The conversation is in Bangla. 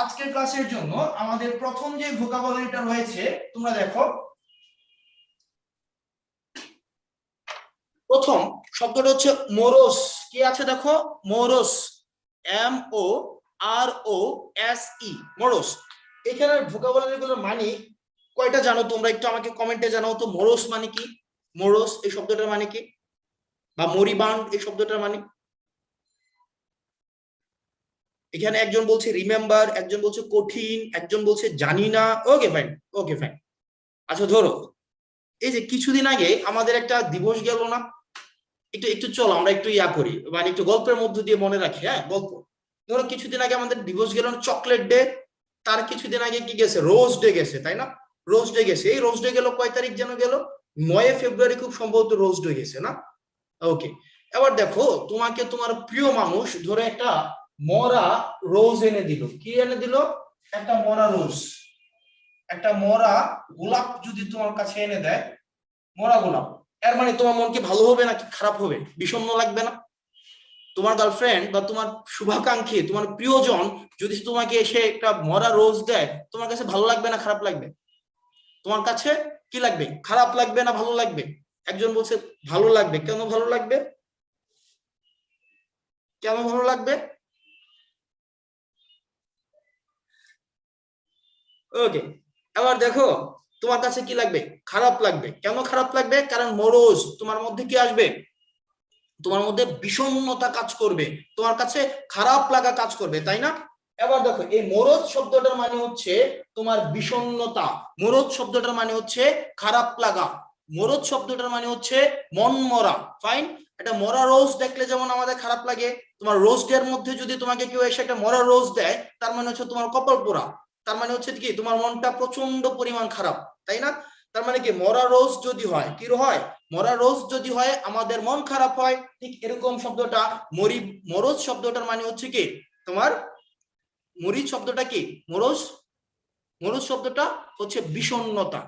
আজকের ক্লাসের জন্য আমাদের প্রথম যে ভোকাবুলারিটা রয়েছে, তোমরা দেখো। প্রথম শব্দটা হচ্ছে মোরস। কি আছে দেখো? Morose. M O R O S E. Morose. এখানের ভোকাবুলারি গুলোর মানে কয়টা জানো তোমরা? একটু আমাকে কমেন্টে জানাও তো। মোরস মানে কি? মোরস, এই শব্দটার মানে কি? বা মরিবান্ড, এই শব্দটার মানে? এখানে একজন বলছে রিমেম্বার একজন বলছে কঠিন, একজন বলছে জানি না। ওকে ফাইন ওকে ফাইন আচ্ছা ধরো, এই যে কিছুদিন আগে আমাদের একটা দিবস গেল না? একটু একটু চলো, আমরা একটু ইয়া করি মানে একটু গল্পের মধ্য দিয়ে মনে রাখি হ্যাঁ গল্প। ধরো কিছুদিন আগে আমাদের দিবস গেল চকলেট ডে তার কিছুদিন আগে কি গেছে? রোজ ডে গেছে, তাই না? রোজ ডে গেছে। এই রোজ ডে গেল কয় তারিখ যেন গেল? নয় ফেব্রুয়ারি খুব সম্ভবত রোজ ডে গেছে, না? ওকে এবার দেখো, তোমাকে তোমার প্রিয় মানুষ ধরে একটা মরা রোজ এনে দিল। কি এনে দিল? একটা মরা রোজ। একটা মরা গোলাপ যদি তোমার কাছে এনে দেয়, মরা গোলাপ। এর মানে তোমার মন কি ভালো হবে নাকি খারাপ হবে? বিষণ্ণ লাগবে না? তোমার গার্লফ্রেন্ড বা তোমার শুভাকাঙ্ক্ষী, তোমার প্রিয়জন যদি তোমাকে এসে একটা মরা রোজ দেয়, তোমার কাছে ভালো লাগবে না খারাপ লাগবে? তোমার কাছে কি লাগবে? খারাপ লাগবে না ভালো লাগবে? একজন বলছে, ভালো লাগবে। কেন ভালো লাগবে? কেন ভালো লাগবে? ওকে এবার দেখো, তোমার কাছে কি লাগবে? খারাপ লাগবে। কেন খারাপ লাগবে? কারণ মরোজ তোমার মধ্যে কি আসবে? তোমার মধ্যে বিষণ্ণতা কাজ করবে। তোমার কাছে খারাপ লাগা কাজ করবে, তাই না? এবার দেখো, এই মরদ শব্দটার মানে হচ্ছে তোমার বিষণ্ণতা। মরদ শব্দটার মানে হচ্ছে খারাপ লাগা। মরদ শব্দটার মানে হচ্ছে মন মরা। ফাইন একটা মরা রোজ দেখলে যেমন আমাদের খারাপ লাগে, তোমার রোজ মধ্যে যদি তোমাকে কেউ এসে একটা মরা রোজ দেয়, তার মানে হচ্ছে তোমার কপাল পোড়া। তার মানে হচ্ছে কি, তোমার মনটা প্রচণ্ড পরিমাণ খারাপ, তাই না? তার মানে কি, মরা রোজ যদি হয়, কি হয়? মরা রোজ যদি হয়, আমাদের মন খারাপ হয়, ঠিক এরকম শব্দটা, মরি, মরজ শব্দটার মানে হচ্ছে কি, তোমার মরিচ শব্দটা কি? মরজ মরজ শব্দটা হচ্ছে বিষণ্ণতা।